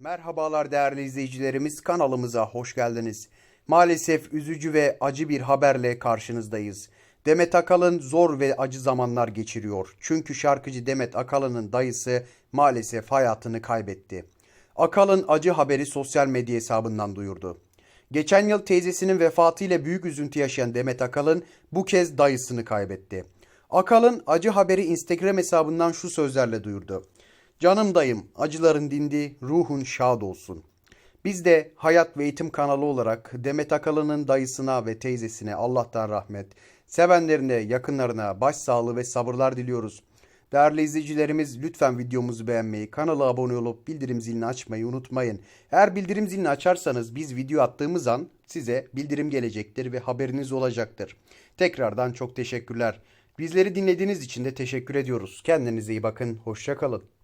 Merhabalar değerli izleyicilerimiz kanalımıza hoş geldiniz. Maalesef üzücü ve acı bir haberle karşınızdayız. Demet Akalın zor ve acı zamanlar geçiriyor. Çünkü şarkıcı Demet Akalın'ın dayısı maalesef hayatını kaybetti. Akalın acı haberi sosyal medya hesabından duyurdu. Geçen yıl teyzesinin vefatıyla büyük üzüntü yaşayan Demet Akalın bu kez dayısını kaybetti. Akalın acı haberi Instagram hesabından şu sözlerle duyurdu. Canım dayım, acıların dindi, ruhun şad olsun. Biz de Hayat ve Eğitim kanalı olarak Demet Akalın'ın dayısına ve teyzesine Allah'tan rahmet, sevenlerine, yakınlarına başsağlığı ve sabırlar diliyoruz. Değerli izleyicilerimiz lütfen videomuzu beğenmeyi, kanala abone olup bildirim zilini açmayı unutmayın. Eğer bildirim zilini açarsanız biz video attığımız an size bildirim gelecektir ve haberiniz olacaktır. Tekrardan çok teşekkürler. Bizleri dinlediğiniz için de teşekkür ediyoruz. Kendinize iyi bakın, hoşça kalın.